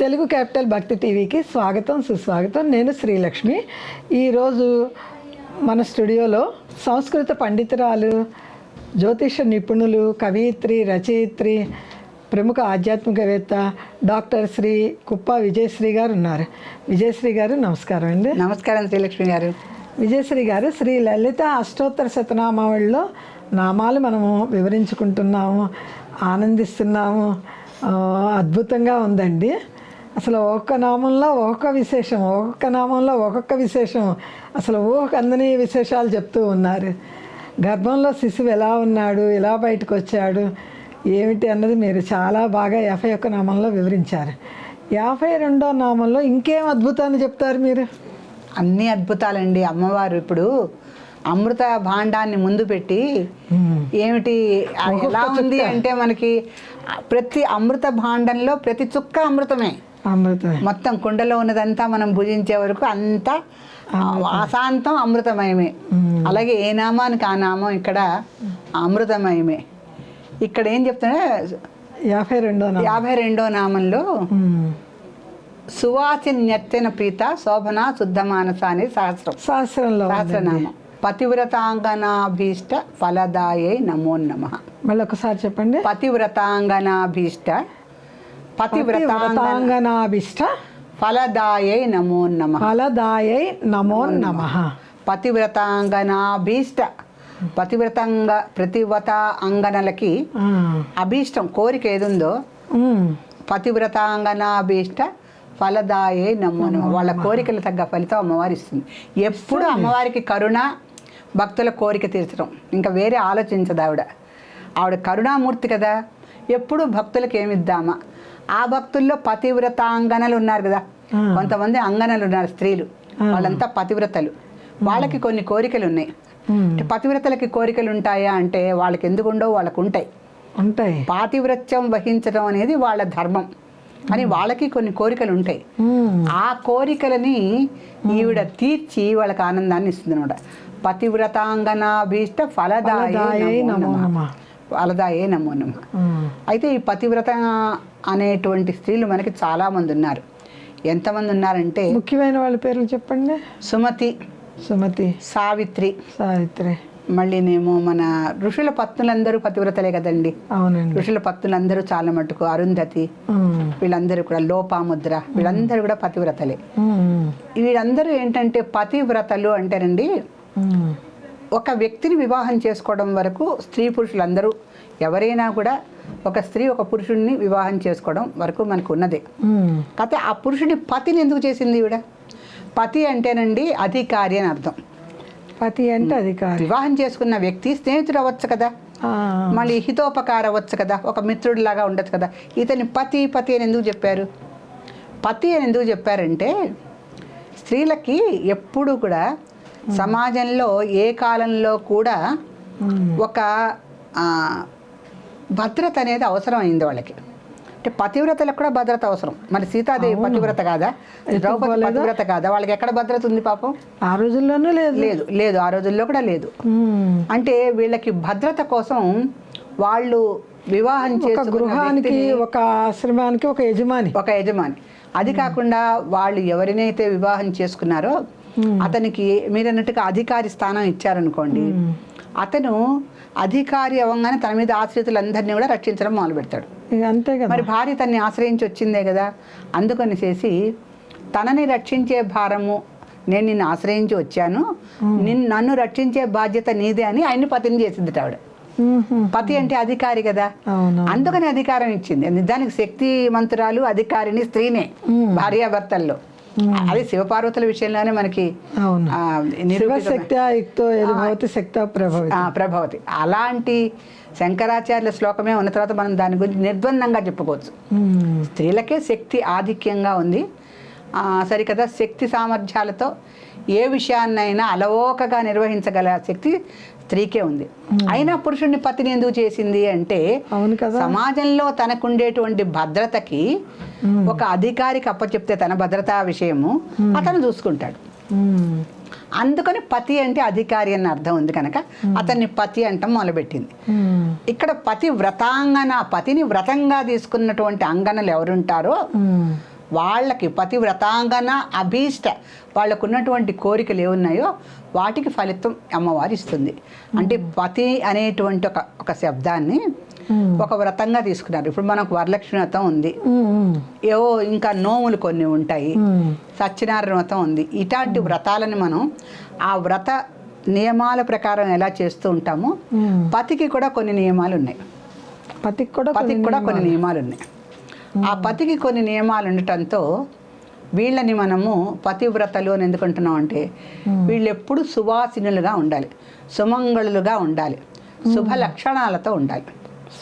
Telugu capital భక్తి టీవీకి స్వాగతం సుస్వాగతం. నేను శ్రీలక్ష్మి. ఈరోజు మన స్టూడియోలో సంస్కృత పండితురాలు జ్యోతిష నిపుణులు కవయిత్రి రచయిత్రి ప్రముఖ ఆధ్యాత్మికవేత్త డాక్టర్ శ్రీ కుప్ప విజయశ్రీ గారు ఉన్నారు. విజయశ్రీ గారు నమస్కారం అండి. నమస్కారం శ్రీలక్ష్మి గారు. విజయశ్రీ గారు శ్రీ లలిత అష్టోత్తర శతనామావళిలో నామాలు మనము వివరించుకుంటున్నాము ఆనందిస్తున్నాము అద్భుతంగా ఉందండి. అసలు ఒక్కొక్క నామంలో ఒక్కొక్క విశేషం ఒక్కొక్క నామంలో ఒక్కొక్క విశేషం. అసలు ఊహకు అందని విశేషాలు చెప్తూ ఉన్నారు. గర్భంలో శిశువు ఎలా ఉన్నాడు ఎలా బయటకు వచ్చాడు ఏమిటి అన్నది మీరు చాలా బాగా యాభై ఒక్క నామంలో వివరించారు. యాభై రెండో నామంలో ఇంకేం అద్భుతాన్ని చెప్తారు మీరు? అన్ని అద్భుతాలండి అమ్మవారు. ఇప్పుడు అమృత భాండాన్ని ముందు పెట్టి ఏమిటి ఎలా ఉంది అంటే మనకి ప్రతి అమృత భాండంలో ప్రతి చుక్క అమృతమే. అమృతమే. మొత్తం కుండలో ఉన్నదంతా మనం భుజించే వరకు అంతా అశాంతం అమృతమయమే. అలాగే ఏ నామానికి ఆ నామం ఇక్కడ అమృతమయమే. ఇక్కడ ఏం చెప్తున్నా? యాభై రెండో యాభై రెండో నామంలో మ్మ్. సువాసిన్యత్తెన ప్రీత శోభన శుద్ధ మానస అని సహస్రం. సహస్రంలో. సహస్రనామం. పతివ్రతాంగనాభీష్ట ఫలదాయై నమో నమ. మళ్ళీ ఒకసారి చెప్పండి. పతివ్రతాంగనాభీష్ట పతివ్రతాంగన వ్రతాంగనాభిష్ట ఫలదాయై నమో నమ. ఫలదాయై నమో నమ. పతివ్రతాంగనాభీష్ట పతివ్రతంగ ప్రతివ్రత అంగనలకి అభీష్టం కోరిక ఏదుందో పతివ్రతాంగనాభీష్ట ఫలదాయే నమో నమః. వాళ్ళ కోరికలు తగ్గ ఫలితం అమ్మవారు ఇస్తుంది. ఎప్పుడు అమ్మవారికి కరుణ భక్తుల కోరిక తీర్చడం. ఇంకా వేరే ఆలోచించదు ఆవిడ. ఆవిడ కరుణామూర్తి కదా. ఎప్పుడు భక్తులకు ఏమిద్దామా ఆ భక్తుల్లో పతివ్రతాంగనలు ఉన్నారు కదా. కొంతమంది అంగనలు ఉన్నారు స్త్రీలు. వాళ్ళంతా పతివ్రతలు. వాళ్ళకి కొన్ని కోరికలు ఉన్నాయి పతివ్రతలకి కోరికలు ఉంటాయా అంటే వాళ్ళకి ఎందుకు ఉండవు వాళ్ళకు ఉంటాయి. ఉంటాయి పాతివ్రత్యం వహించడం అనేది వాళ్ళ ధర్మం. అని వాళ్ళకి కొన్ని కోరికలు ఉంటాయి. ఆ కోరికలని ఈవిడ తీర్చి వాళ్ళకి ఆనందాన్ని ఇస్తుంది అనమాట పతివ్రతాంగనాభీష్ట ఫలదాయే ఫలదాయై నమో. నమో నమః. నమః. అయితే ఈ పతివ్రత అనేటువంటి స్త్రీలు మనకి చాలామంది ఉన్నారు ఎంతమంది ఉన్నారంటే ముఖ్యమైన వాళ్ళ పేర్లు చెప్పండి సుమతి సుమతి సావిత్రి సావిత్రి మళ్ళీనేమో మన ఋషుల పత్నులందరూ పతివ్రతలే కదండి అవునండి ఋషుల పత్నులందరూ చాలా మటుకు అరుంధతి. వీళ్ళందరూ కూడా లోపాముద్ర వీళ్ళందరూ కూడా పతివ్రతలే. వీళ్ళందరూ ఏంటంటే పతివ్రతలు అంటారండి. ఒక వ్యక్తిని వివాహం చేసుకోవడం వరకు స్త్రీ పురుషులందరూ ఎవరైనా కూడా ఒక స్త్రీ ఒక పురుషుడిని వివాహం చేసుకోవడం వరకు మనకు ఉన్నదే. కాకపోతే ఆ పురుషుడి పతిని ఎందుకు చేసింది ఈవిడ? పతి అంటేనండి అధికారి అని అర్థం. పతి అంటే అధికారి. వివాహం చేసుకున్న వ్యక్తి స్నేహితుడు అవ్వచ్చు కదా. మళ్ళీ హితోపకార అవ్వచ్చు కదా. ఒక మిత్రుడిలాగా ఉండొచ్చు కదా. ఇతని పతి పతి అని ఎందుకు చెప్పారు? పతి అని ఎందుకు చెప్పారంటే స్త్రీలకి ఎప్పుడు కూడా సమాజంలో ఏ కాలంలో కూడా ఒక భద్రత అనేది అవసరం అయింది వాళ్ళకి. అంటే పతివ్రతలకు కూడా భద్రత అవసరం. మరి సీతాదేవి పతివ్రత కాదా? ద్రౌపది పతివ్రత కాదా? వాళ్ళకి ఎక్కడ భద్రత ఉంది పాపం? ఆ రోజుల్లోనూ లేదు. లేదు లేదు. ఆ రోజుల్లో కూడా లేదు. అంటే వీళ్ళకి భద్రత కోసం వాళ్ళు వివాహం చేసుకున్న గృహానికి ఒక ఆశ్రమానికి ఒక యజమాని. ఒక యజమాని. అది కాకుండా వాళ్ళు ఎవరినైతే వివాహం చేసుకున్నారో అతనికి మీరు అన్నట్టుగా అధికారి స్థానం ఇచ్చారనుకోండి అతను అధికారి అవ్వగానే తన మీద ఆశ్రితులందరినీ కూడా రక్షించడం మొదలు పెడతాడు ఇక అంతే కదా. మరి భార్య తన్ని ఆశ్రయించి వచ్చిందే కదా. అందుకని చేసి తనని రక్షించే భారము నేను నిన్ను ఆశ్రయించి వచ్చాను నిన్ను నన్ను రక్షించే బాధ్యత నీదే అని ఆయన్ని పతిని చేసింది ఆవిడ. పతి అంటే అధికారి కదా. అందుకని అధికారం ఇచ్చింది. నిజానికి శక్తి మంత్రాలు అధికారిని స్త్రీనే భార్యాభర్తల్లో. అది శివపార్వతుల విషయంలోనే మనకి ప్రభావిత. అలాంటి శంకరాచార్యుల శ్లోకమే ఉన్న తర్వాత మనం దాని గురించి నిర్బంధంగా చెప్పుకోవచ్చు. మ్మ్. స్త్రీలకే శక్తి ఆధిక్యంగా ఉంది. సరికదా శక్తి సామర్థ్యాలతో ఏ విషయాన్నైనా అలవోకగా నిర్వహించగల శక్తి స్త్రీకే ఉంది. అయినా పురుషుడిని పతిని ఎందుకు చేసింది అంటే సమాజంలో తనకుండేటువంటి భద్రతకి ఒక అధికారికి అప్పచెప్తే తన భద్రతా విషయము అతను చూసుకుంటాడు. అందుకని పతి అంటే అధికారి అన్న అర్థం ఉంది కనుక అతన్ని పతి అంటాం మొదలుపెట్టింది. ఇక్కడ పతి వ్రతాంగన పతిని వ్రతంగా తీసుకున్నటువంటి అంగనలు ఎవరుంటారో. వాళ్ళకి పతివ్రతాంగన అభీష్ట వాళ్ళకు ఉన్నటువంటి కోరికలు ఏమున్నాయో వాటికి ఫలితం అమ్మవారు ఇస్తుంది. అంటే పతి అనేటువంటి ఒక ఒక శబ్దాన్ని ఒక వ్రతంగా తీసుకున్నారు. ఇప్పుడు మనకు వరలక్ష్మి వ్రతం ఉంది ఏవో ఇంకా నోములు కొన్ని ఉంటాయి. సత్యనారాయణ వ్రతం ఉంది. ఇట్లాంటి వ్రతాలని మనం ఆ వ్రత నియమాల ప్రకారం ఎలా చేస్తూ ఉంటామో. పతికి కూడా కొన్ని నియమాలు ఉన్నాయి. పతికి కూడా పతికి కూడా కొన్ని నియమాలు ఉన్నాయి. ఆ పతికి కొన్ని నియమాలు ఉండటంతో వీళ్ళని మనము పతివ్రతలు అని ఎందుకు అంటున్నాం అంటే వీళ్ళు ఎప్పుడు సువాసినులుగా ఉండాలి సుమంగళులుగా ఉండాలి శుభ లక్షణాలతో ఉండాలి.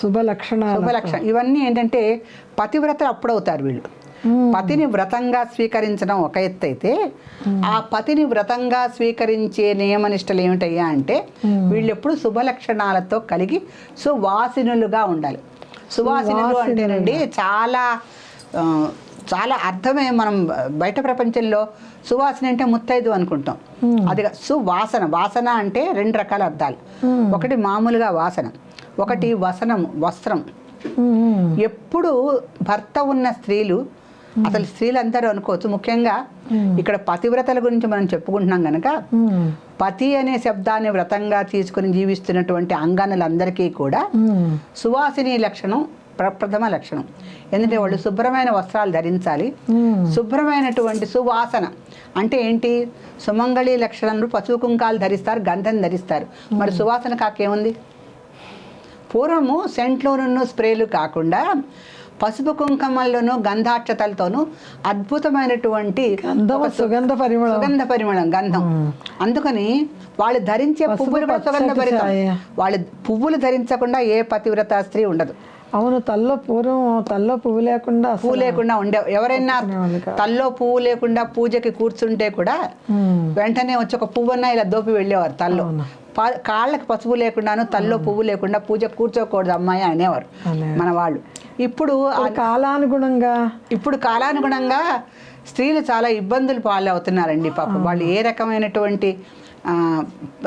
శుభ లక్షణాలు శుభ లక్షణం ఇవన్నీ ఏంటంటే పతివ్రతలు అప్పుడవుతారు వీళ్ళు. పతిని వ్రతంగా స్వీకరించడం ఒక ఎత్తు అయితే ఆ పతిని వ్రతంగా స్వీకరించే నియమనిష్టలు ఏమిటయ్యా అంటే వీళ్ళు ఎప్పుడు శుభ లక్షణాలతో కలిగి సువాసినులుగా ఉండాలి. సువాసినులు అంటేనండి చాలా చాలా అర్థమే మనం బయట ప్రపంచంలో సువాసన అంటే ముత్తైదు అనుకుంటాం. అది సువాసన వాసన అంటే రెండు రకాల అర్థాలు. ఒకటి మామూలుగా వాసన ఒకటి వసనం వస్త్రం. ఎప్పుడు భర్త ఉన్న స్త్రీలు అసలు స్త్రీలు అందరూ అనుకోవచ్చు. ముఖ్యంగా ఇక్కడ పతివ్రతల గురించి మనం చెప్పుకుంటున్నాం కనుక పతి అనే శబ్దాన్ని వ్రతంగా తీసుకుని జీవిస్తున్నటువంటి అంగనులందరికీ కూడా. సువాసిని లక్షణం ప్రప్రథమ లక్షణం. ఎందుకంటే వాళ్ళు శుభ్రమైన వస్త్రాలు ధరించాలి. శుభ్రమైనటువంటి సువాసన అంటే ఏంటి? సుమంగళి లక్షణంలో పసుపు కుంకాలు ధరిస్తారు గంధం ధరిస్తారు. మరి సువాసన కాకేముంది పూర్వము సెంట్లోను స్ప్రేలు కాకుండా పసుపు కుంకుమల్లోనూ గంధాక్షతలతోనూ అద్భుతమైనటువంటి గంధం సుగంధ పరిమళం. సుగంధ పరిమళం గంధం. అందుకని వాళ్ళు ధరించే పువ్వులు సుగంధ ఛాయ. వాళ్ళు పువ్వులు ధరించకుండా ఏ పతివ్రత స్త్రీ ఉండదు. అవును తల్లో పూర్వం తల్లో పువ్వు లేకుండా పువ్వు లేకుండా ఉండే ఎవరైనా. తల్లో పువ్వు లేకుండా పూజకి కూర్చుంటే కూడా వెంటనే వచ్చి ఒక పువ్వన్నా ఇలా దోపి వెళ్ళేవారు తల్లో. కాళ్ళకి పసుపు లేకుండాను తల్లో పువ్వు లేకుండా పూజ కూర్చోకూడదు అమ్మాయి అనేవారు. అనే. మన వాళ్ళు. ఇప్పుడు ఆ- కాలానుగుణంగా ఇప్పుడు కాలానుగుణంగా స్త్రీలు చాలా ఇబ్బందులు పాలవుతున్నారండి పాపం. వాళ్ళు ఏ రకమైనటువంటి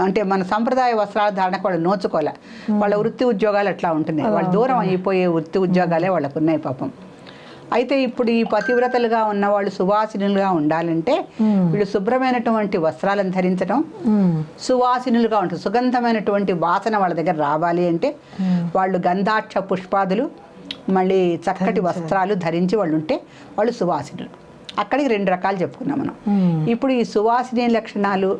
అంటే మన సంప్రదాయ వస్త్రాల ధారణకు వాళ్ళు నోచుకోలే. వాళ్ళ వృత్తి ఉద్యోగాలు అట్లా ఉంటున్నాయి. వాళ్ళు దూరం అయిపోయే వృత్తి ఉద్యోగాలే వాళ్ళకు ఉన్నాయి పాపం. అయితే ఇప్పుడు ఈ పతివ్రతలుగా ఉన్న వాళ్ళు సువాసినులుగా ఉండాలంటే వీళ్ళు శుభ్రమైనటువంటి వస్త్రాలను ధరించడం సువాసినులుగా ఉంటుంది సుగంధమైనటువంటి వాసన వాళ్ళ దగ్గర రావాలి అంటే వాళ్ళు గంధాక్ష పుష్పాదులు మళ్ళీ చక్కటి వస్త్రాలు ధరించి వాళ్ళు ఉంటే వాళ్ళు సువాసినులు. అక్కడికి రెండు రకాలు చెప్పుకున్నాం మనం. ఇప్పుడు ఈ సువాసిని లక్షణాలు?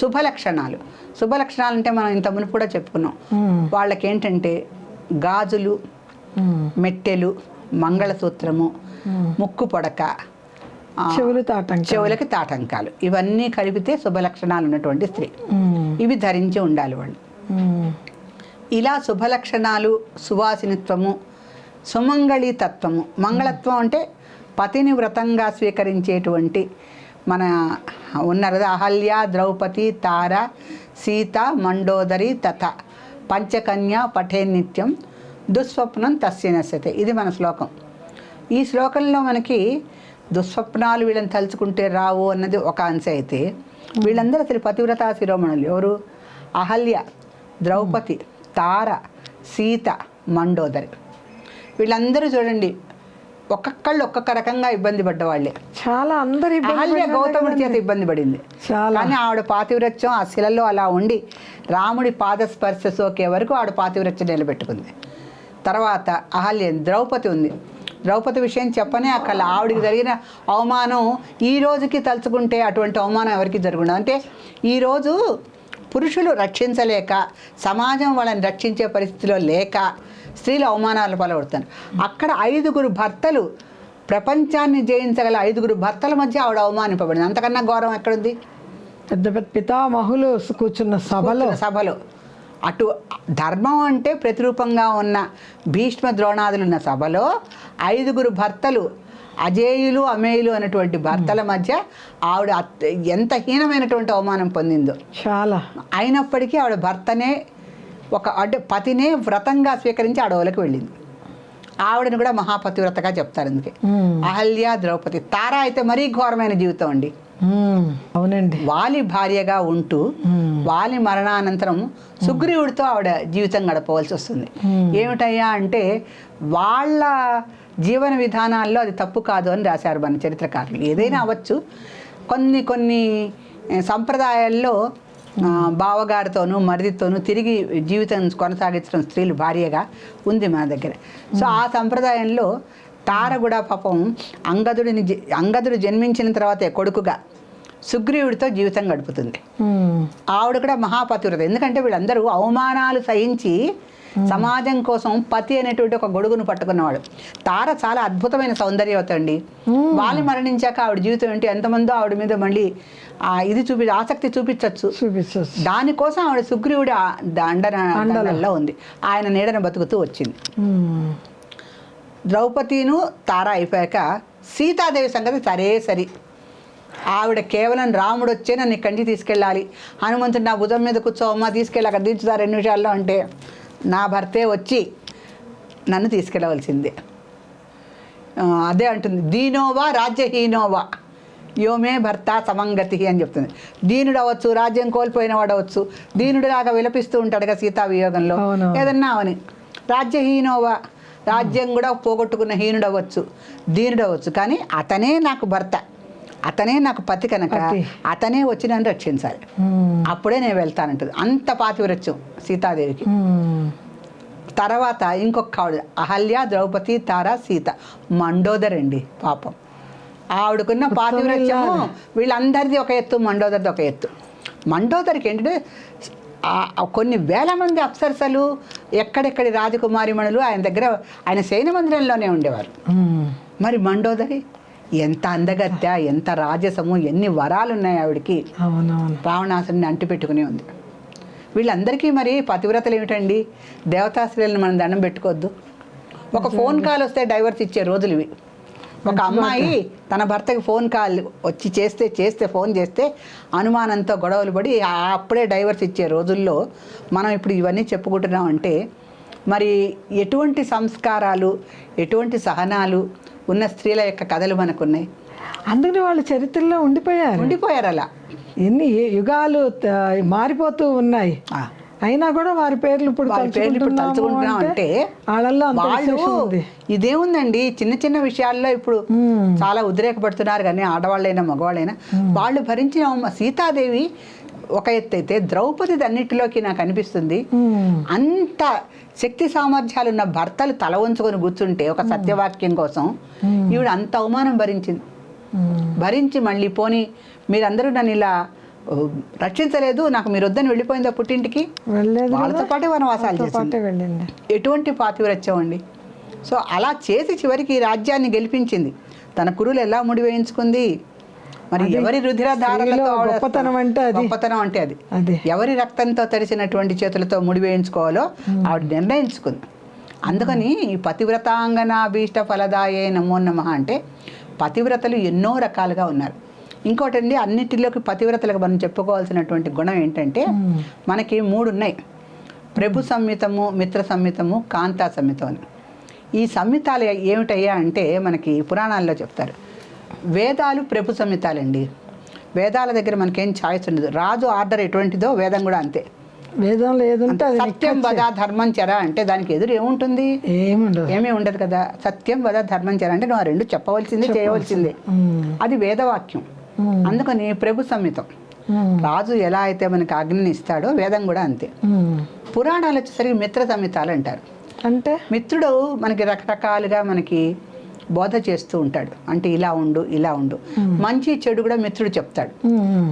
శుభ లక్షణాలు. శుభ లక్షణాలు అంటే మనం ఇంత మునుపు కూడా చెప్పుకున్నాం. వాళ్ళకి ఏంటంటే గాజులు. మెట్టెలు మంగళసూత్రము ముక్కు పొడక చెవులు చెవులకి తాటంకాలు. ఇవన్నీ కలిపితే శుభ లక్షణాలు ఉన్నటువంటి స్త్రీ. ఇవి ధరించి ఉండాలి వాళ్ళు. ఇలా శుభ లక్షణాలు సువాసినిత్వము సుమంగళి తత్వము. మంగళత్వం అంటే పతిని వ్రతంగా స్వీకరించేటువంటి మన ఉన్నారు కదా అహల్య ద్రౌపది తార సీత మండోదరి తథ పంచకన్య పఠే నిత్యం దుస్వప్నం తస్య ఇది మన శ్లోకం. ఈ శ్లోకంలో మనకి దుస్వప్నాలు వీళ్ళని తలుచుకుంటే రావు అన్నది ఒక అంశ అయితే వీళ్ళందరూ అసలు పతివ్రతా శిరోమణులు ఎవరు? అహల్య ద్రౌపది తార సీత మండోదరి. వీళ్ళందరూ చూడండి ఒక్కొక్కళ్ళు ఒక్కొక్క రకంగా ఇబ్బంది పడ్డవాళ్ళే. చాలా అందరి అహల్య గౌతముడి చేత ఇబ్బంది పడింది. చాలా. కానీ ఆవిడ పాతివ్రత్యం ఆ శిలలో అలా ఉండి రాముడి పాదస్పర్శ సోకే వరకు ఆవిడ పాతివ్రత్యం నిలబెట్టుకుంది. తర్వాత అహల్య ద్రౌపది ఉంది. ద్రౌపది విషయం చెప్పనే అక్కడ ఆవిడికి జరిగిన అవమానం ఈ రోజుకి తలుచుకుంటే అటువంటి అవమానం ఎవరికి జరుగుండదు అంటే ఈరోజు పురుషులు రక్షించలేక సమాజం వాళ్ళని రక్షించే పరిస్థితిలో లేక స్త్రీలు అవమానాలు పాల్పడుతారు. అక్కడ ఐదుగురు భర్తలు ప్రపంచాన్ని జయించగల ఐదుగురు భర్తల మధ్య ఆవిడ అవమానింపబడింది. అంతకన్నా గౌరవం ఎక్కడుంది? పెద్ద పెద్ద పితామహులు కూర్చున్న సభలో. సభలో. అటు ధర్మం అంటే ప్రతిరూపంగా ఉన్న భీష్మ ద్రోణాదులు ఉన్న సభలో ఐదుగురు భర్తలు అజేయులు అమేయులు అనేటువంటి భర్తల మధ్య ఆవిడ ఎంత హీనమైనటువంటి అవమానం పొందిందో. చాలా. అయినప్పటికీ ఆవిడ భర్తనే ఒక అంటే పతినే వ్రతంగా స్వీకరించి అడవులకు వెళ్ళింది. ఆవిడని కూడా మహాపతివ్రతగా చెప్తారు అందుకే. అహల్య ద్రౌపది తార అయితే మరీ ఘోరమైన జీవితం అండి. అవునండి. వాలి భార్యగా ఉంటూ వాలి మరణానంతరం సుగ్రీవుడితో ఆవిడ జీవితం గడపవలసి వస్తుంది. ఏమిటయ్యా అంటే వాళ్ళ జీవన విధానాల్లో అది తప్పు కాదు అని రాశారు మన చరిత్రకారులు. ఏదైనా అవ్వచ్చు. కొన్ని కొన్ని సంప్రదాయాల్లో బావగారితోనూ మరిదితోనూ తిరిగి జీవితం కొనసాగించడం స్త్రీలు భార్యగా ఉంది మన దగ్గర. సో ఆ సంప్రదాయంలో తార కూడా పాపం అంగదుడిని అంగదుడు జన్మించిన తర్వాతే కొడుకుగా సుగ్రీవుడితో జీవితం గడుపుతుంది. ఆవిడ కూడా మహాపతివ్రత. ఎందుకంటే వీళ్ళందరూ అవమానాలు సహించి సమాజం కోసం పతి అనేటువంటి ఒక గొడుగును పట్టుకున్నవాడు. తార చాలా అద్భుతమైన సౌందర్యవత అండి వాళ్ళు మరణించాక ఆవిడ జీవితం ఏంటి? ఎంతమందో ఆవిడ మీద మళ్ళీ ఇది చూపి ఆసక్తి చూపించవచ్చు చూపించవచ్చు దానికోసం ఆవిడ సుగ్రీవుడి దండన దండల్లో ఉంది. ఆయన నీడన బతుకుతూ వచ్చింది. ద్రౌపదిను తార అయిపోయాక సీతాదేవి సంగతి సరే సరి. ఆవిడ కేవలం రాముడు వచ్చే నన్ను నుంచి తీసుకెళ్ళాలి. హనుమంతుడు నా భుజం మీద కూర్చోమ్మా తీసుకెళ్ళి అక్కడ దించుతా రెండు నిమిషాల్లో అంటే నా భర్తే వచ్చి నన్ను తీసుకెళ్ళవలసిందే. అదే అంటుంది. దీనోవా రాజ్యహీనోవా? యోమే భర్త సమంగతి అని చెప్తుంది. దీనుడు అవ్వచ్చు రాజ్యం కోల్పోయిన వాడు అవ్వచ్చు దీనుడిలాగా విలపిస్తూ ఉంటాడుగా సీతా వియోగంలో. ఏదన్నా అవని. రాజ్యహీనోవా రాజ్యం కూడా పోగొట్టుకున్న హీనుడు అవ్వచ్చు దీనుడు అవ్వచ్చు కానీ అతనే నాకు భర్త. అతనే నాకు పతి కనుక. అతనే వచ్చి నన్ను రక్షించాలి అప్పుడే నేను వెళ్తానంటుంది. అంత పాతివ్రత్యం సీతాదేవికి. తర్వాత ఇంకొక ఆవిడ అహల్య ద్రౌపది తార సీత. మండోదర్ అండి పాపం. ఆవిడకున్న పాతివ్రత్యము వీళ్ళందరిది ఒక ఎత్తు మండోదరిది ఒక ఎత్తు. మండోదరికి ఏంటంటే కొన్ని వేల మంది అప్సరసలు ఎక్కడెక్కడి రాజకుమారిమణులు ఆయన దగ్గర ఆయన శయన మందిరంలోనే ఉండేవారు. మరి మండోదరి ఎంత అందగత్య ఎంత రాజసము ఎన్ని వరాలు ఉన్నాయి ఆవిడకి. రావణాసుని అంటి పెట్టుకుని ఉంది. వీళ్ళందరికీ మరి పతివ్రతలు ఏమిటండి? దేవతాశ్రీలను మనం దండం పెట్టుకోవద్దు. ఒక ఫోన్ కాల్ వస్తే డైవర్స్ ఇచ్చే రోజులు ఇవి. ఒక అమ్మాయి తన భర్తకి ఫోన్ కాల్ వచ్చి చేస్తే చేస్తే ఫోన్ చేస్తే అనుమానంతో గొడవలు పడి అప్పుడే డైవర్స్ ఇచ్చే రోజుల్లో మనం ఇప్పుడు ఇవన్నీ చెప్పుకుంటున్నాం అంటే మరి ఎటువంటి సంస్కారాలు ఎటువంటి సహనాలు ఉన్న స్త్రీల యొక్క కథలు మనకున్నాయి? అందుకని వాళ్ళు చరిత్రలో ఉండిపోయారు. ఉండిపోయారు అలా. ఎన్ని యుగాలు మారిపోతూ ఉన్నాయి. అయినా కూడా వారి పేర్లు ఇప్పుడు వారి పేర్లు ఇప్పుడు తలుచుకుంటున్నాం అంటే వాళ్ళల్లో వాళ్ళు ఇదేముందండి చిన్న చిన్న విషయాల్లో ఇప్పుడు. చాలా ఉద్రేకపడుతున్నారు కానీ ఆడవాళ్ళైనా మగవాళ్ళైనా. వాళ్ళు భరించిన సీతాదేవి ఒక ఎత్తు అయితే ద్రౌపది అన్నిటిలోకి నాకు అనిపిస్తుంది. అంత శక్తి సామర్థ్యాలు ఉన్న భర్తలు తల వంచుకొని కూర్చుంటే ఒక సత్యవాక్యం కోసం ఈవిడ అంత అవమానం భరించింది. భరించి మళ్ళీ పోని మీరందరూ నన్ను ఇలా రక్షించలేదు. నాకు మీరు వద్దని వెళ్ళిపోయిందా పుట్టింటికి? వాళ్ళతో? పాటే వనవాసాలు చేసింది. ఎటువంటి పాతివ్రత్యం అండి. సో అలా చేసి చివరికి రాజ్యాన్ని గెలిపించింది. తన కురులు ఎలా ముడి వేయించుకుంది? మరి ఎవరి రుధిర ధారలతో గొప్పతనం అంటే అది. గొప్పతనం అంటే అది. అదే. ఎవరి రక్తంతో తడిసినటువంటి చేతులతో ముడి వేయించుకోవాలో ఆవిడ నిర్ణయించుకుంది. అందుకని ఈ పతివ్రతాంగనాభీష్ట ఫలదాయే నమో నమ అంటే పతివ్రతలు ఎన్నో రకాలుగా ఉన్నారు. ఇంకోటండి అన్నిటిలోకి పతివ్రతలకు మనం చెప్పుకోవాల్సినటువంటి గుణం ఏంటంటే మనకి మూడు ఉన్నాయి ప్రభు సంహితము మిత్ర సంహితము కాంతా సంహితం అని. ఈ సంహితాలు ఏమిటయ్యా అంటే మనకి పురాణాల్లో చెప్తారు. వేదాలు ప్రభు సంహితాలండి వేదాల దగ్గర మనకేం ఛాయిస్ ఉండదు. రాజు ఆర్డర్ ఎటువంటిదో వేదం కూడా అంతే. వేదంలో ఉంటే అది సత్యం వద ధర్మం చెర అంటే దానికి ఎదురు ఏముంటుంది? ఏముండదు ఏమీ ఉండదు కదా. సత్యం వద ధర్మం చెర అంటే నువ్వు ఆ రెండు చెప్పవలసిందే చేయవలసిందే. అది వేదవాక్యం. అందుకని ప్రభు ఉమ్, రాజు ఎలా అయితే మనకి ఆజ్ఞని ఇస్తాడో వేదం కూడా అంతే. పురాణాలు వచ్చేసరికి మిత్ర సంహితాలు అంటారు. అంటే? మిత్రుడు మనకి రకరకాలుగా మనకి బోధ చేస్తూ ఉంటాడు. అంటే ఇలా ఉండు ఇలా ఉండు. మంచి చెడు కూడా మిత్రుడు చెప్తాడు.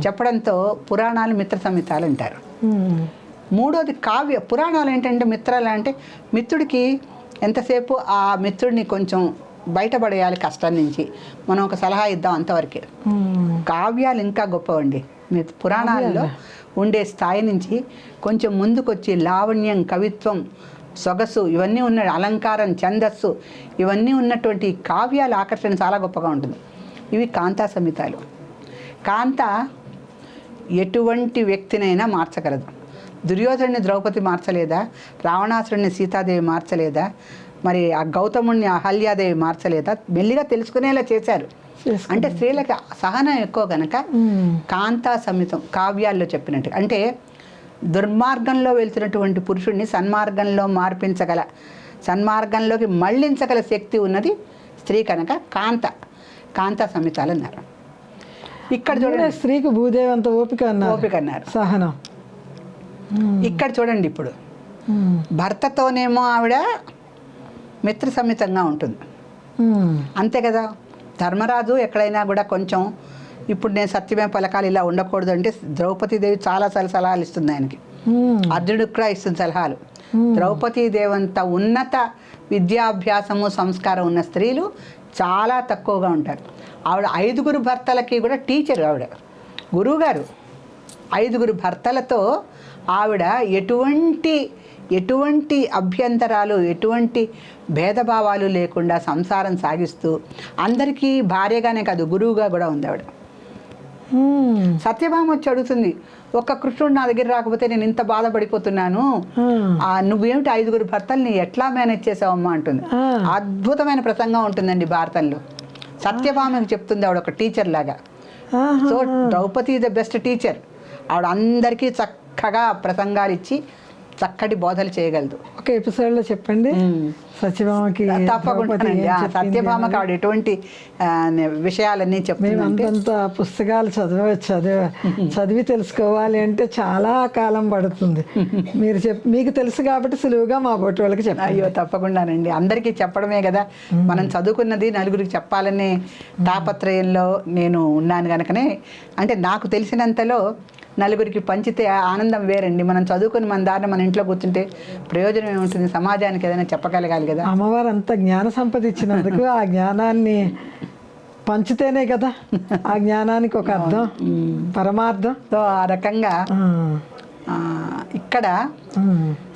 చెప్పడంతో పురాణాలు మిత్ర సంహితాలు అంటారు. మూడోది కావ్య. పురాణాలు ఏంటంటే మిత్రాలు అంటే మిత్రుడికి ఎంతసేపు ఆ మిత్రుడిని కొంచెం బయటపడేయాలి కష్టం నుంచి. మనం ఒక సలహా ఇద్దాం అంతవరకే. కావ్యాలు ఇంకా గొప్పవండి. మీ పురాణాల్లో ఉండే స్థాయి నుంచి కొంచెం ముందుకొచ్చి లావణ్యం కవిత్వం సొగసు ఇవన్నీ ఉన్న అలంకారం ఛందస్సు ఇవన్నీ ఉన్నటువంటి కావ్యాల ఆకర్షణ చాలా గొప్పగా ఉంటుంది. ఇవి కాంతా సమితాలు కాంత ఎటువంటి వ్యక్తినైనా మార్చగలదు. దుర్యోధనుని ద్రౌపది మార్చలేదా? రావణాసురుడిని సీతాదేవి మార్చలేదా? మరి ఆ గౌతముణ్ణి అహల్యాదేవి మార్చలేదా? మెల్లిగా తెలుసుకునేలా చేశారు. అంటే స్త్రీలకు సహనం ఎక్కువ గనక ఉమ్. కాంతా సమితం కావ్యాల్లో చెప్పినట్టు. అంటే దుర్మార్గంలో వెళ్తున్నటువంటి పురుషుడిని సన్మార్గంలో మార్పించగల సన్మార్గంలోకి మళ్ళించగల శక్తి ఉన్నది స్త్రీ కనుక కాంత కాంతా సమితాలు అన్నారు. ఇక్కడ చూడండి. స్త్రీకి భూదేవి అంత ఓపిక అన్నారు. ఓపిక అన్నారు. సహనం. ఇక్కడ చూడండి ఇప్పుడు. భర్తతోనేమో ఆవిడ మిత్ర సమితంగా ఉంటుంది. అంతే కదా? ధర్మరాజు ఎక్కడైనా కూడా కొంచెం ఇప్పుడు నేను సత్యమే పలకాలు ఇలా ఉండకూడదు అంటే ద్రౌపదీదేవి చాలా చాలా సలహాలు ఇస్తుంది ఆయనకి. ఉమ్. అర్జునుడికి కూడా ఇస్తుంది సలహాలు. ద్రౌపదీదేవి అంత ఉన్నత విద్యాభ్యాసము సంస్కారం ఉన్న స్త్రీలు చాలా తక్కువగా ఉంటారు. ఆవిడ ఐదుగురు భర్తలకి కూడా టీచర్ ఆవిడ. గురువుగారు ఐదుగురు భర్తలతో ఆవిడ ఎటువంటి ఎటువంటి అభ్యంతరాలు ఎటువంటి భేదభావాలు లేకుండా సంసారం సాగిస్తూ అందరికీ భార్యగానే కాదు గురువుగా కూడా ఉంది ఆవిడ. సత్యభామ వచ్చి అడుగుతుంది ఒక్క కృష్ణుడు నా దగ్గర రాకపోతే నేను ఇంత బాధపడిపోతున్నాను. ఆ నువ్వేమిటి ఐదుగురు భర్తల్ని ఎట్లా మేనేజ్ చేసావమ్మా అంటుంది. అద్భుతమైన ప్రసంగం ఉంటుందండి భారతంలో సత్యభామకి చెప్తుంది ఆవిడ ఒక టీచర్ లాగా. So Draupadi the best teacher ఆవిడ అందరికీ చక్కగా ప్రసంగాలు ఇచ్చి చక్కటి బోధలు చేయగలదు. ఒక ఎపిసోడ్లో చెప్పండి. సత్యభామకి తప్పకుండా సత్యభామకి ఆవిడ ఎటువంటి విషయాలన్నీ చెప్తుందంటే అంతంత పుస్తకాలు చదివ చదివ చదివి తెలుసుకోవాలి అంటే చాలా కాలం పడుతుంది. మీరు చెప్ మీకు తెలుసు కాబట్టి సులువుగా మా బొట్టు వాళ్ళకి చెప్పండి. అయ్యో తప్పకుండానండి. అందరికీ చెప్పడమే కదా. మనం చదువుకున్నది నలుగురికి చెప్పాలనే తాపత్రయంలో నేను ఉన్నాను కనుకనే అంటే నాకు తెలిసినంతలో నలుగురికి పంచితే ఆనందం వేరండి. మనం చదువుకుని మన దారిన మన ఇంట్లో కూర్చుంటే ప్రయోజనం ఏముంటుంది సమాజానికి ఏదైనా చెప్పగలగాలి కదా. అమ్మవారు అంత జ్ఞాన సంపద ఇచ్చినందుకు ఆ జ్ఞానాన్ని పంచితేనే కదా. ఆ జ్ఞానానికి ఒక అర్థం పరమార్థం. సో ఆ రకంగా ఇక్కడ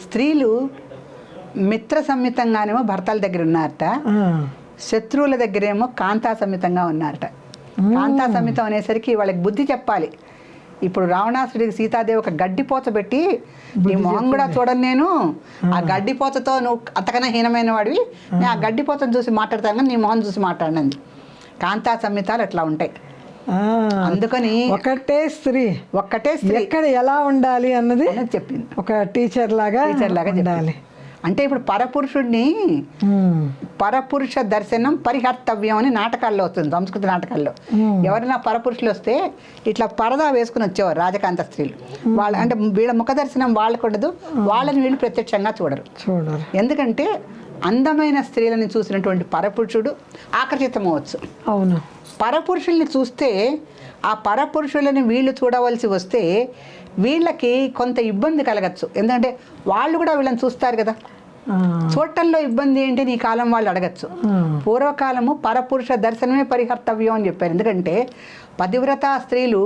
స్త్రీలు మిత్ర సమ్మితంగానేమో భర్తల దగ్గర ఉన్నారట. శత్రువుల దగ్గరేమో కాంతా సమితంగా ఉన్నారట. కాంతా సమితం అనేసరికి వాళ్ళకి బుద్ధి చెప్పాలి. ఇప్పుడు రావణాసుడికి సీతాదేవి ఒక గడ్డిపోత పెట్టి నీ మొహం కూడా చూడను నేను. ఆ గడ్డిపోతతో నువ్వు అంతకన్నా హీనమైన వాడివి. నేను ఆ గడ్డిపోతను చూసి మాట్లాడతాను కానీ నీ మొహం చూసి మాట్లాడినంది. కాంతా సమితాలు అట్లా ఉంటాయి. అందుకని ఒకటే స్త్రీ. ఒక్కటే స్త్రీ. ఎక్కడ ఎలా ఉండాలి అన్నది చెప్పింది. ఒక టీచర్ లాగా టీచర్ లాగా ఉండాలి. చెప్పింది అంటే ఇప్పుడు పరపురుషుడిని పరపురుష దర్శనం పరిహర్తవ్యం అని నాటకాల్లో వస్తుంది సంస్కృత నాటకాల్లో. ఎవరైనా పరపురుషులు వస్తే ఇట్లా పరదా వేసుకుని వచ్చేవారు రాజకాంత స్త్రీలు. వాళ్ళ అంటే వీళ్ళ ముఖ దర్శనం వాళ్ళకు ఉండదు వాళ్ళని వీళ్ళు ప్రత్యక్షంగా చూడరు. చూడరు. ఎందుకంటే అందమైన స్త్రీలను చూసినటువంటి పరపురుషుడు ఆకర్షితమవచ్చు అవును. పరపురుషుల్ని చూస్తే ఆ పరపురుషులని వీళ్ళు చూడవలసి వస్తే వీళ్ళకి కొంత ఇబ్బంది కలగచ్చు. ఎందుకంటే వాళ్ళు కూడా వీళ్ళని చూస్తారు కదా. చూడటంలో ఇబ్బంది ఏంటి నీ కాలం వాళ్ళు అడగచ్చు. పూర్వకాలము పరపురుష దర్శనమే పరిహర్తవ్యం అని చెప్పారు. ఎందుకంటే పతివ్రత స్త్రీలు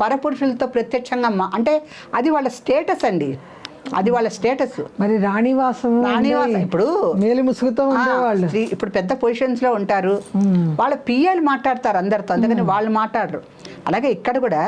పరపురుషులతో ప్రత్యక్షంగా అంటే అది వాళ్ళ స్టేటస్ అండి. అది వాళ్ళ స్టేటస్. మరి రాణివాసం రాణివాసం ఇప్పుడు మేలు ముసుగుతో ఉండేవాళ్ళు. ఇప్పుడు పెద్ద పొజిషన్స్లో ఉంటారు. వాళ్ళ పిఎల్ మాట్లాడతారు అందరితో. అందుకని వాళ్ళు మాట్లాడరు. అలాగే ఇక్కడ కూడా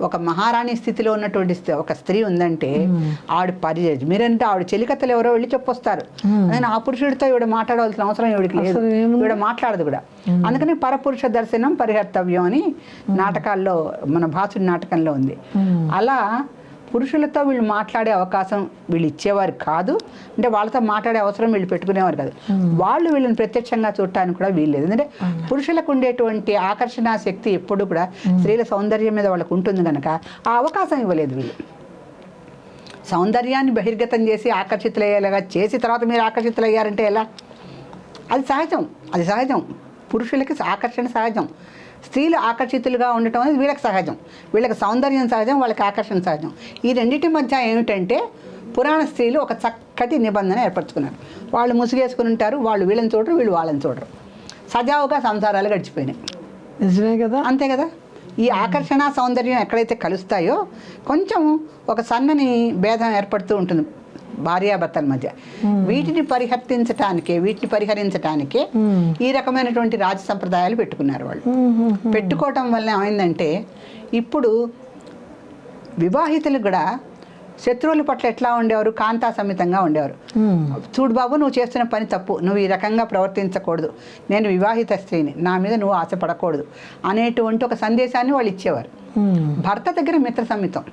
ఒక మహారాణి స్థితిలో ఉన్నటువంటి ఒక స్త్రీ ఉందంటే ఆవిడ పరిచయం మీరంటే ఆవిడ చెలికత్తలు ఎవరో వెళ్ళి చెప్పొస్తారు. నేను ఆ పురుషుడితో ఈవిడ మాట్లాడవలసిన అవసరం ఈవిడికి లేదు? ఈవిడ మాట్లాడదు కూడా. అందుకని పరపురుష దర్శనం పరిహర్తవ్యం అని నాటకాల్లో మన భాసుడి నాటకంలో ఉంది. అలా పురుషులతో వీళ్ళు మాట్లాడే అవకాశం వీళ్ళు ఇచ్చేవారు కాదు. అంటే వాళ్ళతో మాట్లాడే అవసరం వీళ్ళు పెట్టుకునేవారు కాదు. వాళ్ళు వీళ్ళని ప్రత్యక్షంగా చూడటానికి కూడా వీల్లేదు ఎందుకంటే పురుషులకు ఉండేటువంటి ఆకర్షణ శక్తి ఎప్పుడు కూడా స్త్రీల సౌందర్యం మీద వాళ్ళకు ఉంటుంది కనుక ఆ అవకాశం ఇవ్వలేదు వీళ్ళు. సౌందర్యాన్ని బహిర్గతం చేసి ఆకర్షితులయ్యేలాగా చేసి తర్వాత మీరు ఆకర్షితులయ్యారంటే ఎలా? అది సహజం. అది సహజం. పురుషులకి ఆకర్షణ సహజం. స్త్రీలు ఆకర్షితులుగా ఉండటం అనేది వీళ్ళకి సహజం. వీళ్ళకి సౌందర్యం సహజం వాళ్ళకి ఆకర్షణ సహజం. ఈ రెండింటి మధ్య ఏమిటంటే పురాణ స్త్రీలు ఒక చక్కటి నిబంధన ఏర్పరచుకున్నారు. వాళ్ళు ముసుగేసుకుని ఉంటారు వాళ్ళు వీళ్ళని చూడరు వీళ్ళు వాళ్ళని చూడరు. సజావుగా సంసారాలు గడిచిపోయినాయి. నిజమే కదా? అంతే కదా? ఈ ఆకర్షణ సౌందర్యం ఎక్కడైతే కలుస్తాయో కొంచెం ఒక సన్నని భేదం ఏర్పడుతూ ఉంటుంది. భార్యాభర్తల మధ్య. వీటిని పరిహర్తించటానికే వీటిని పరిహరించటానికే ఈ రకమైనటువంటి రాజ సంప్రదాయాలు పెట్టుకున్నారు వాళ్ళు. పెట్టుకోవటం వల్ల ఏమైందంటే ఇప్పుడు వివాహితులు కూడా శత్రువుల పట్ల ఎట్లా ఉండేవారు? కాంతా సమితంగా ఉండేవారు. చూడు బాబు నువ్వు చేస్తున్న పని తప్పు. నువ్వు ఈ రకంగా ప్రవర్తించకూడదు. నేను వివాహిత స్త్రీని. నా మీద నువ్వు ఆశపడకూడదు అనేటువంటి ఒక సందేశాన్ని వాళ్ళు ఇచ్చేవారు. భర్త దగ్గర మిత్ర సమితం.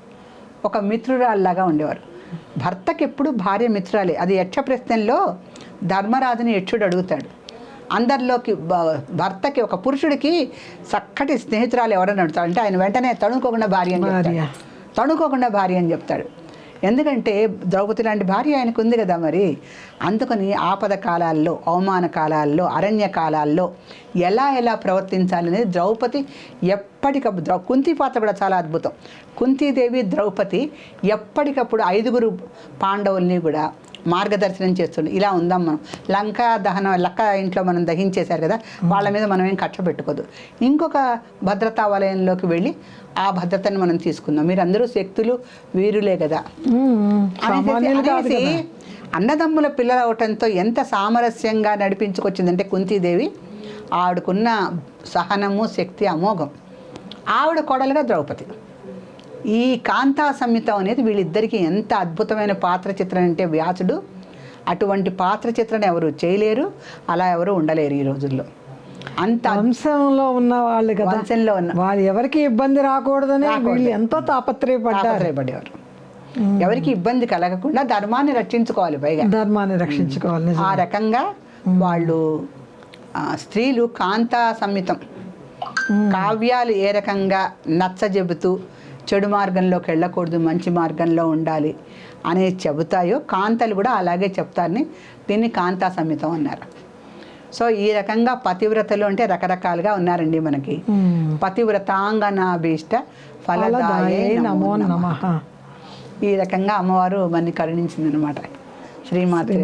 ఒక మిత్రురాల్లాగా ఉండేవారు. భర్తకి ఎప్పుడు భార్య మిత్రురాలే అది యక్ష ప్రశ్నల్లో ధర్మరాజుని యక్షుడు అడుగుతాడు. అందరిలోకి భర్తకి ఒక పురుషుడికి చక్కటి స్నేహితురాలు ఎవరైనా అడుగుతాడు. అంటే ఆయన వెంటనే తణుకోకుండా భార్య అని. తణుకోకుండా భార్య అని చెప్తాడు. ఎందుకంటే ద్రౌపది లాంటి భార్య ఆయనకు ఉంది కదా మరి. అందుకని ఆపద కాలాల్లో అవమాన కాలాల్లో అరణ్య కాలాల్లో ఎలా ఎలా ప్రవర్తించాలనేది ద్రౌపది ఎప్పటికప్పుడు ద్రౌ కుంతి పాత్ర కూడా చాలా అద్భుతం. కుంతీదేవి ద్రౌపది ఎప్పటికప్పుడు ఐదుగురు పాండవుల్ని కూడా మార్గదర్శనం చేస్తుండే. ఇలా ఉందాం మనం. లంక దహనం లక్క ఇంట్లో మనం దహించేశారు కదా వాళ్ళ మీద మనం ఏం కక్ష పెట్టుకోదు. ఇంకొక భద్రతా వలయంలోకి వెళ్ళి ఆ భద్రతను మనం తీసుకుందాం. మీరు అందరూ శక్తులు వీరులే కదా. అనేసి- అన్నదమ్ముల పిల్లలు అవటంతో ఎంత సామరస్యంగా నడిపించుకొచ్చిందంటే కుంతీదేవి ఆవిడకున్న సహనము శక్తి అమోఘం. ఆవిడ కొడలుగా ద్రౌపది. ఈ కాంతా సంహితం అనేది వీళ్ళిద్దరికీ ఎంత అద్భుతమైన పాత్ర చిత్రం అంటే వ్యాసుడు అటువంటి పాత్ర చిత్రం ఎవరు చేయలేరు అలా ఎవరు ఉండలేరు ఈ రోజుల్లో. అంత వంశంలో ఉన్న వాళ్ళు కదా. వంశంలో ఉన్న వాళ్ళు ఎవరికి ఇబ్బంది రాకూడదని వీళ్ళు ఎంతో తాపత్రయపడ్డారు. ఎవరికి ఇబ్బంది కలగకుండా ధర్మాన్ని రక్షించుకోవాలి పైగా. ధర్మాన్ని రక్షించుకోవాలి. ఆ రకంగా వాళ్ళు స్త్రీలు కాంతా సంహితం కావ్యాలు ఏ రకంగా నచ్చజెబుతూ చెడు మార్గంలోకి వెళ్ళకూడదు మంచి మార్గంలో ఉండాలి అనేది చెబుతాయో కాంతలు కూడా అలాగే చెప్తారని దీన్ని కాంతా సంహితం అన్నారు. సో ఈ రకంగా పతివ్రతలు అంటే రకరకాలుగా ఉన్నారండి మనకి. పతివ్రతాంగనాభీష్ట ఫలదాయే నమో నమో ఈ రకంగా అమ్మవారు మనని కరుణించింది అనమాట శ్రీమాత్రి